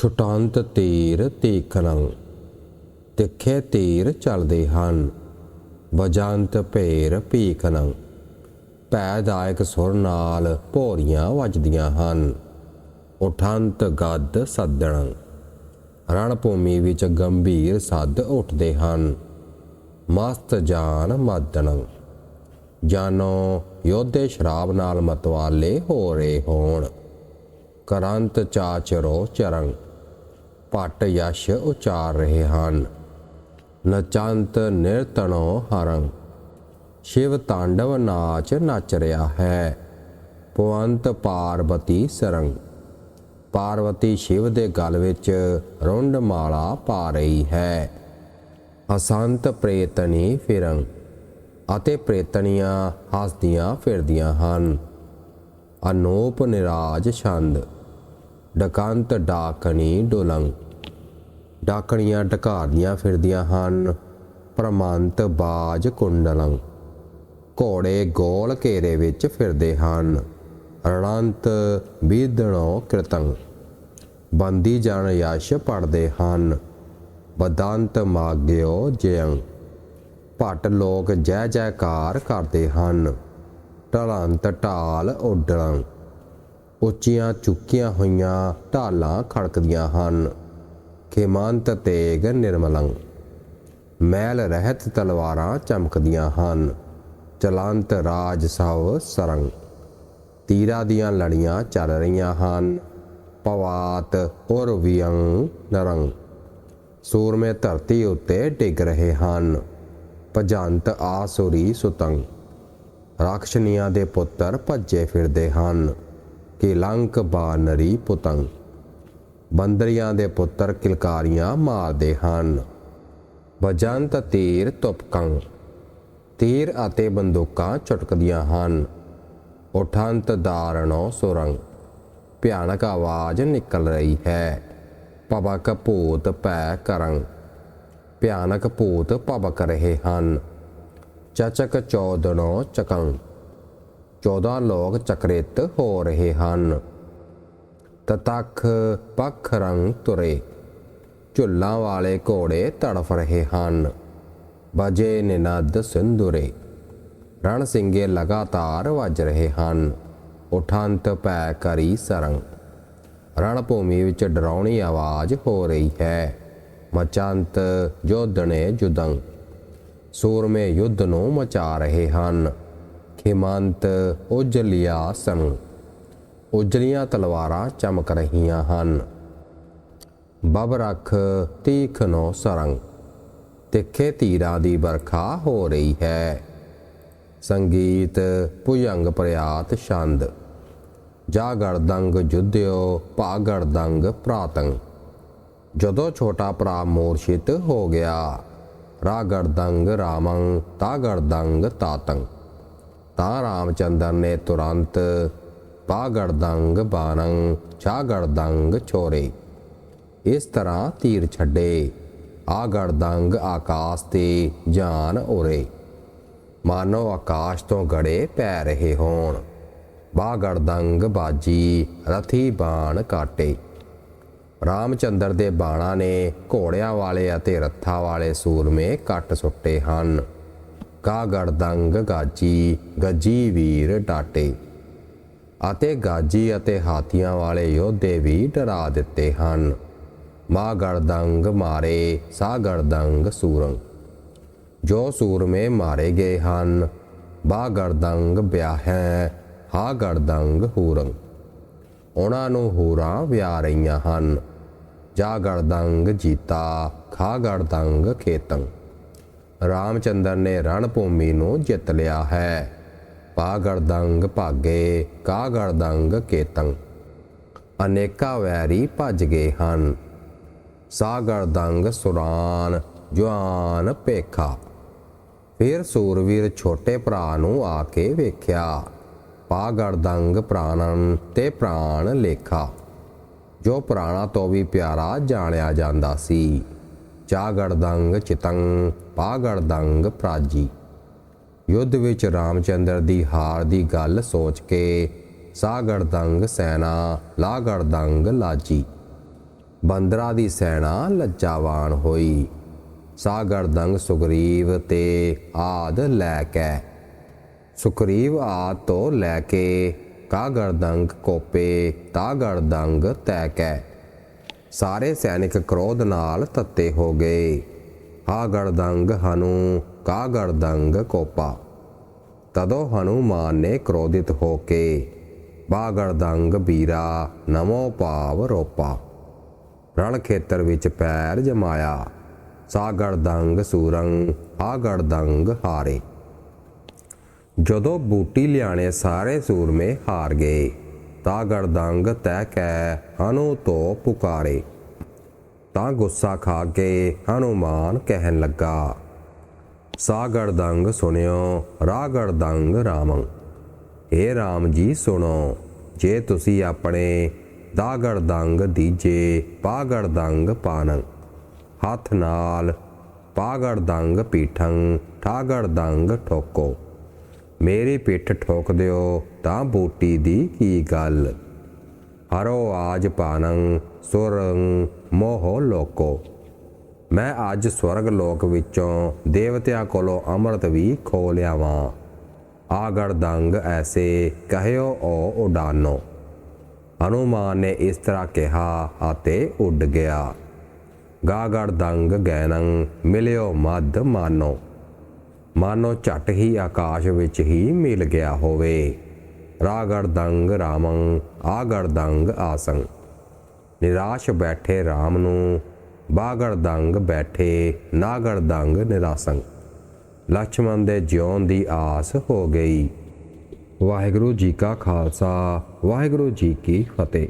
ਛੁਟੰਤ ਤੀਰ ਤੀਖਣੰ, ਤਿੱਖੇ ਤੀਰ ਚੱਲਦੇ ਹਨ, ਵਜੰਤ ਭੇਰ ਭੀਖਣੰ। ਪੈਦਾਇਕ ਸੁਰ ਨਾਲ ਭੋਰੀਆਂ ਵੱਜਦੀਆਂ ਹਨ, ਉਠੰਤ ਗੱਦ ਸੱਦਣ। ਰਣ ਭੂਮੀ ਵਿੱਚ ਗੰਭੀਰ ਸੱਦ ਉੱਠਦੇ ਹਨ, ਮਸਤ ਜਾਨ ਮਦਨ ਜਾਨੋ ਯੋਧੇ ਸ਼ਰਾਬ ਨਾਲ ਮਤਵਾਲੇ ਹੋ ਰਹੇ ਹੋਣ, ਕਰੰਤ ਚਾਚਰੋ ਚਰੰ। ਪਟ ਯਸ਼ ਉਚਾਰ ਰਹੇ ਹਨ। ਨਚੰਤ ਨਿਰਤਣੋ ਹਰੰ, ਸ਼ਿਵ ਤਾਂਡਵ ਨਾਚ ਨੱਚ ਰਿਹਾ ਹੈ। ਪਵੰਤ ਪਾਰਵਤੀ ਸਰੰਗ ਪਾਰਵਤੀ ਸ਼ਿਵ ਦੇ ਗਲ ਵਿੱਚ ਰੁੰਡ ਮਾਲਾ ਪਾ ਰਹੀ ਹੈ। ਅਸੰਤ ਪ੍ਰੇਤਨੀ ਫਿਰੰ, ਅਤੇ ਪ੍ਰੇਤਨੀਆਂ ਹੱਸਦੀਆਂ ਫਿਰਦੀਆਂ ਹਨ। ਅਨੋਪ ਨਿਰਾਜ ਛੰਦ ਡਕੰਤ ਡਾਕਣੀ ਡੋਲੰ। ਡਾਕਣੀਆਂ ਢਕਾਰਦੀਆਂ ਫਿਰਦੀਆਂ ਹਨ, ਪ੍ਰਮੰਤ ਬਾਜ ਕੁੰਡਲੰ। ਘੋੜੇ ਗੋਲ ਘੇਰੇ ਵਿੱਚ ਫਿਰਦੇ ਹਨ, ਰਣੰਤ ਬੀਦਣੋ ਕ੍ਰਿਤੰ। ਬੰਦੀ ਜਨ ਯਸ਼ ਪੜਦੇ ਹਨ, ਬਦੰਤ ਮਾਗਿਓ ਜਯੰ। ਭਟ ਲੋਕ ਜੈ ਜੈਕਾਰ ਕਰਦੇ ਹਨ, ਢਲੰਤ ਢਾਲ ਉੱਡਲੰ। ਉੱਚੀਆਂ ਚੁੱਕੀਆਂ ਹੋਈਆਂ ਢਾਲਾਂ ਖੜਕਦੀਆਂ ਹਨ। ਖੇਮੰਤ ਤੇਗ ਨਿਰਮਲੰ ਮੈਲ ਰਹਿਤ ਤਲਵਾਰਾਂ ਚਮਕਦੀਆਂ ਹਨ। ਚਲੰਤ ਰਾਜ ਸਭ ਸਰੰਗ ਤੀਰਾਂ ਦੀਆਂ ਲੜੀਆਂ ਚੱਲ ਰਹੀਆਂ ਹਨ। ਪਵਾਤ ਔਰ ਵਿਅੰ ਨਰੰਗ ਸੂਰਮੇ ਧਰਤੀ ਉੱਤੇ ਡਿੱਗ ਰਹੇ ਹਨ। ਭਜੰਤ ਆਸੁਰੀ ਸੁਤੰਗ ਰਾਖਸ਼ਨੀਆਂ ਦੇ ਪੁੱਤਰ ਭੱਜੇ ਫਿਰਦੇ ਹਨ। ਕਿਲੰਕ ਬਾਨਰੀ ਪੁਤੰਗ ਬੰਦਰੀਆਂ ਦੇ ਪੁੱਤਰ ਕਿਲਕਾਰੀਆਂ ਮਾਰਦੇ ਹਨ। ਭਜੰਤ ਤੀਰ ਤੁਪਕੰ। ਤੀਰ ਅਤੇ ਬੰਦੂਕਾਂ ਚਟਕਦੀਆਂ ਹਨ। ਉਠੰਤ ਦਾਰਣੋ ਸੁਰੰਗ ਭਿਆਨਕ ਆਵਾਜ਼ ਨਿਕਲ ਰਹੀ ਹੈ। ਪਵਕ ਭੂਤ ਪੈ ਕਰੰ। ਭਿਆਨਕ ਭੂਤ ਪਵਕ ਰਹੇ ਹਨ। ਚਚਕ ਚੌਦਣੋ ਚਕੰ। 14 ਲੋਕ ਚਕਰਿਤ ਹੋ ਰਹੇ ਹਨ। ਤਤਖ ਪਖ ਰੰਗ ਤੁਰੇ, ਝੁੱਲਾਂ ਵਾਲੇ ਘੋੜੇ ਤੜਫ ਰਹੇ ਹਨ ਬਜੇ ਨਿਨਦ ਸਿੰਧੁਰੇ। ਰਣ ਸਿੰਘੇ ਲਗਾਤਾਰ ਵੱਜ ਰਹੇ ਹਨ, ਉਠੰਤ ਪੈ ਕਰੀ ਸਰੰਗ। ਰਣ ਭੂਮੀ ਵਿੱਚ ਡਰਾਉਣੀ ਆਵਾਜ਼ ਹੋ ਰਹੀ ਹੈ, ਮਚੰਤ ਜੋਧਣੇ ਜੁਦੰਗ ਸੂਰਮੇ ਯੁੱਧ ਨੂੰ ਮਚਾ ਰਹੇ ਹਨ। ਖਿਮੰਤ ਉਜਲਿਆ ਸੰ ਉਜਲੀਆਂ ਤਲਵਾਰਾਂ ਚਮਕ ਰਹੀਆਂ ਹਨ। ਬਬਰਖ ਤੀਖਨੋ ਸਰੰਗ ਤਿੱਖੇ ਤੀਰਾਂ ਦੀ ਵਰਖਾ ਹੋ ਰਹੀ ਹੈ। ਸੰਗੀਤ ਭੁਜੰਗ ਪ੍ਰਿਆਤ ਛੰਦ। ਜਾ ਗੜਦੰਗ ਜੁਧਿਓ ਭਾ ਗੜਦੰਗ ਜਦੋਂ ਛੋਟਾ ਭਰਾ ਮੂਰਛਿਤ ਹੋ ਗਿਆ ਰਾ ਗੜਦੰਗ ਰਾਮੰ ਤਾ ਗੜਦੰਗ ਤਾਤੰ ਤਾਂ ਰਾਮਚੰਦਰ ਨੇ ਤੁਰੰਤ ਪਾ ਗੜਦੰਗ ਬਾਣੰ ਛਾ ਗੜਦੰਗ ਛੋਰੇ। ਇਸ ਤਰ੍ਹਾਂ ਤੀਰ ਛੱਡੇ ਆਗੜਦੰਗ ਆਕਾਸ਼ ਤੇ ਜਾਨ ਉਰੇ। ਮਾਨੋ ਆਕਾਸ਼ ਤੋਂ ਗੜੇ ਪੈ ਰਹੇ ਹੋਣ ਬਾ ਗੜਦੰਗ ਬਾਜੀ ਰਥੀ ਬਾਣ ਕਾਟੇ। ਰਾਮਚੰਦਰ ਦੇ ਬਾਣਾ ਨੇ ਘੋੜਿਆਂ ਵਾਲੇ ਅਤੇ ਰੱਥਾਂ ਵਾਲੇ ਸੂਰਮੇ ਕੱਟ ਸੁੱਟੇ ਹਨ। ਕਾ ਗਾਜੀ, ਗਜੀ ਵੀਰ ਡਾਟੇ ਅਤੇ ਗਾਜੀ ਅਤੇ ਹਾਥੀਆਂ ਵਾਲੇ ਯੋਧੇ ਵੀ ਡਰਾ ਦਿੱਤੇ ਹਨ। ਮਾ ਗੜਦੰਗ ਮਾਰੇ ਸਾਗੜਦੰਗ ਸੂਰੰਗ ਜੋ ਸੂਰਮੇ ਮਾਰੇ ਗਏ ਹਨ ਬਾ ਗੜਦੰਗ ਵਿਆਹੈ ਹਾ ਗੜਦੰਗ ਹੂਰੰਗ ਉਹਨਾਂ ਨੂੰ ਹੂਰਾਂ ਵਿਆਹ ਰਹੀਆਂ ਹਨ। ਜਾਗੜਦੰਗ ਜੀਤਾ ਖਾ ਗੜਦੰਗ ਖੇਤੰ। ਰਾਮਚੰਦਰ ਨੇ ਰਣ ਭੂਮੀ ਨੂੰ ਜਿੱਤ ਲਿਆ ਹੈ। ਪਾ ਗੜਦੰਗ ਭਾਗੇ ਕਾ ਗੜਦੰਗ ਕੇਤੰ। ਅਨੇਕਾਂ ਵੈਰੀ ਭੱਜ ਗਏ ਹਨ। ਸਾਗੜਦੰਗ ਸੁਰਾਨ ਜਵਾਨ ਪੇਖਾ ਫਿਰ ਸੂਰਵੀਰ ਛੋਟੇ ਭਰਾ ਨੂੰ ਆ ਕੇ ਵੇਖਿਆ। ਪਾਗੜਦੰਗ ਪ੍ਰਾਣਨ ਤੇ ਪ੍ਰਾਣ ਲੇਖਾ। ਜੋ ਪ੍ਰਾਣਾ ਤੋਂ ਵੀ ਪਿਆਰਾ ਜਾਣਿਆ ਜਾਂਦਾ ਸੀ। ਚਾਗੜਦੰਗ ਚਿਤੰਗ ਪਾ ਗੜਦੰਗ ਪ੍ਰਾਜੀ। ਯੁੱਧ ਵਿੱਚ ਰਾਮਚੰਦਰ ਦੀ ਹਾਰ ਦੀ ਗੱਲ ਸੋਚ ਕੇ ਸਾਗੜਦੰਗ ਸੈਨਾ ਲਾ ਗੜਦੰਗ ਲਾਜੀ। ਬੰਦਰਾ ਦੀ ਸੈਨਾ ਲੱਜਾਵਾਨ ਹੋਈ। ਸਾਗਰ ਦੰਗ ਸੁਗਰੀਵ ਤੇ ਆਦ ਲੈ ਕੇ। ਸੁਗਰੀਵ ਆਦ ਤੋਂ ਲੈ ਕੇ ਕਾਗਰ ਦੰਗ ਕੋਪੇ ਤਾਗਰ ਦੰਗ ਤੈ ਕੈ। ਸਾਰੇ ਸੈਨਿਕ ਕ੍ਰੋਧ ਨਾਲ ਤੱਤੇ ਹੋ ਗਏ। ਹਾਗੜ ਦੰਗ ਹਨੂ, ਕਾਗੜ ਦੰਗ ਕੋਪਾ। ਤਦੋ ਹਨੂਮਾਨ ਨੇ ਕ੍ਰੋਧਿਤ ਹੋ ਕੇ ਬਾਗੜ ਦੰਗ ਬੀਰਾ, ਨਮੋ ਭਾਵ ਰੋਪਾ। ਰਣ ਖੇਤਰ ਵਿੱਚ ਪੈਰ ਜਮਾਇਆ। ਸਾਗੜ ਦੰਗ ਸੂਰੰਗ ਆਗੜ ਦੰਗ ਹਾਰੇ। ਜਦੋਂ ਬੂਟੀ ਲਿਆਣੇ ਸਾਰੇ ਸੂਰਮੇ ਹਾਰ ਗਏ। ਤਾਗੜ ਦੰਗ ਤੈ ਕੈ, ਹਨੂ ਤੋ ਪੁਕਾਰੇ। ਤਾਂ ਗੁੱਸਾ ਖਾ ਕੇ ਹਨੂਮਾਨ ਕਹਿਣ ਲੱਗਾ, ਸਾਗੜ ਦੰਗ ਸੁਣਿਓ, ਰਾਗੜ ਦੰਗ ਰਾਮੰ। ਏ ਰਾਮ ਜੀ ਸੁਣੋ, ਜੇ ਤੁਸੀਂ ਆਪਣੇ ਦਾਗੜ ਦੰਗ ਦੀਜੇ, ਪਾਗੜ ਦੰਗ ਪਾਨੰ। ਹੱਥ ਨਾਲ ਪਾਗੜ ਦੰਗ ਪੀਠੰ, ਠਾਗੜ ਦੰਗ ਠੋਕੋ। ਮੇਰੀ ਪਿੱਠ ਠੋਕ ਦਿਓ ਤਾਂ ਬੂਟੀ ਦੀ ਕੀ ਗੱਲ? ਹਰੋ ਆਜ ਪਾਨੰ, ਸੁਰੰ ਮੋਹ ਲੋਕੋ। ਮੈਂ ਅੱਜ ਸਵਰਗ ਲੋਕ ਵਿੱਚੋਂ ਦੇਵਤਿਆਂ ਕੋਲੋਂ ਅੰਮ੍ਰਿਤ ਵੀ ਖੋ ਲਿਆਵਾਂ। ਆਗੜ ਦੰਗ ਐਸੇ ਕਹਿਓ ਓ ਉਡਾਨੋ। ਹਨੂਮਾਨ ਨੇ ਇਸ ਤਰ੍ਹਾਂ ਕਿਹਾ ਅਤੇ ਉੱਡ ਗਿਆ। ਗਾਗੜ ਦੰਗ ਗੈਨੰ ਮਿਲਿਓ ਮਦ ਮਾਨੋ। ਮਾਨੋ ਝਟ ਹੀ ਆਕਾਸ਼ ਵਿੱਚ ਹੀ ਮਿਲ ਗਿਆ ਹੋਵੇ। ਰਾਗੜ ਦੰਗ ਰਾਮੰ, ਆਗੜ ਦੰਗ ਆਸੰ। ਨਿਰਾਸ਼ ਬੈਠੇ RAM ਨੂੰ, ਬਾਗੜ ਦੰਗ ਬੈਠੇ, ਨਾਗੜ ਦੰਗ ਨਿਰਾਸੰ। ਲక్ష్ਮਣ ਦੇ ਜਿਉਣ ਦੀ ਆਸ ਹੋ ਗਈ। ਵਾਹਿਗੁਰੂ ਜੀ ਕਾ ਖਾਲਸਾ, ਵਾਹਿਗੁਰੂ ਜੀ ਕੀ ਫਤਿਹ।